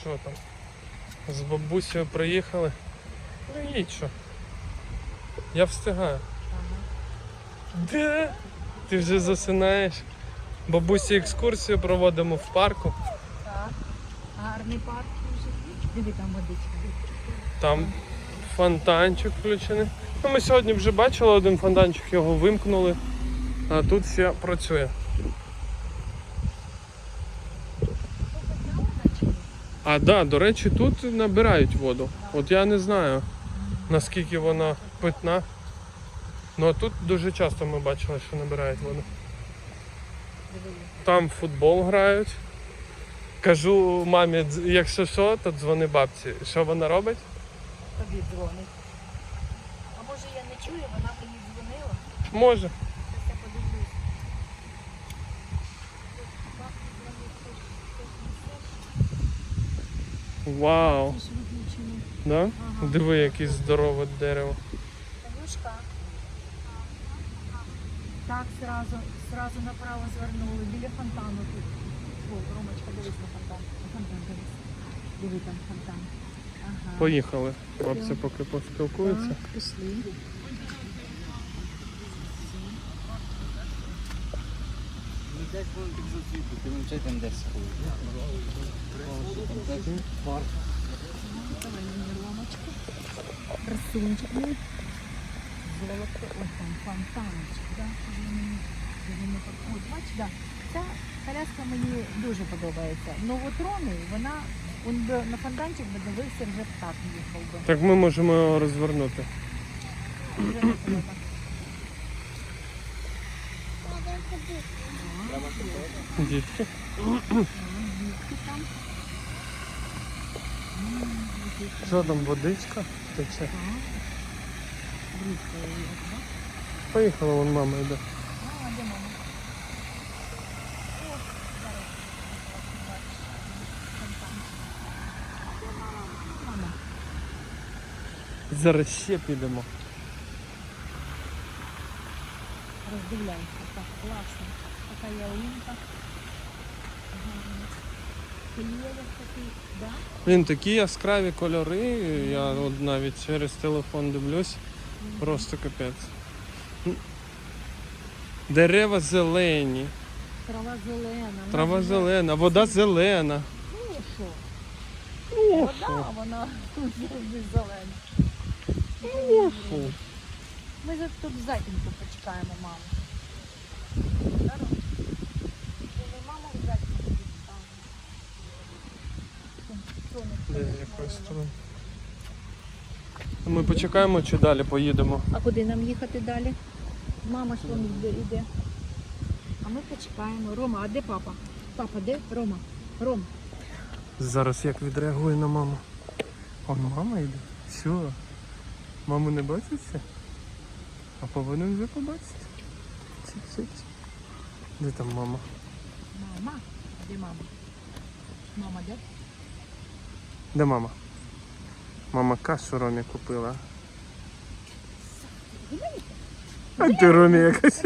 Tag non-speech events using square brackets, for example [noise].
що там? З бабусею приїхали. Ну їдь що. Я встигаю. Де? Ти вже засинаєш. Бабусі екскурсію проводимо в парку. Так. Гарний парк дуже. Диви там водичка. Там фонтанчик включений. Ну, ми сьогодні вже бачили один фонтанчик, його вимкнули. А тут ще працює. А да, до речі, тут набирають воду. От я не знаю наскільки вона питна. Ну а тут дуже часто ми бачили, що набирають воду. Там футбол грають. Кажу мамі, якщо що, то дзвони бабці. Що вона робить? Тобі дзвонить. А може я не чую, вона мені дзвонила. Може. Зараз я подивлюсь. Вау. Да? Ага. Диви, яке здорове дерево. Танюшка. Так, сразу, сразу направо звернули, біля фонтану тут. О, Ромочка, дивись на фонтан. Фонтан дивись. Диви там фонтан. Ага. Поїхали. Бабця поки поспілкується. Так, пішли. Десь будемо так засвітити, ну це там десь. Парк. Давай мені Ромочка. Красунчик мій. Золото. Ой, там фонтанчик, да? Де мені- де вони так- Ой, бач, да. Ця коляска мені дуже подобається. Новотрони, вона, він би на фонтанчик би дивився, вже б так їхав би. Так ми можемо його розвернути. Вже не треба. Дітки. Дітки Що там, водичка? Тече. Поїхала, вон мама йде. Зараз ще підемо. Роздивляйся, так класно. Така ялинка. Він такі яскраві кольори. Я от навіть через телефон дивлюсь. Просто капець. Дерева зелені, Трава зелена. вона трава зелена, вода зелена. Ну що? Ну, Вода, вона [laughs] завжди зелена. Ну, що? Ми тут затінку почекаємо маму. Здорово. Ми маму в затінку почекаємо. Де з якої? Ми почекаємо чи далі поїдемо? А куди нам їхати далі? Мама ж вон йде, йде. А ми почекаємо. Рома, а де папа? Папа, де? Рома. Ром. Зараз як відреагує на маму. Он мама йде. Все. Маму не бачиться? А повинен вже побачити. Цить-цить. Де там мама? Мама. Де мама? Мама, де? Де мама? Мама кашу Ромі купила. А ти Ромі якась.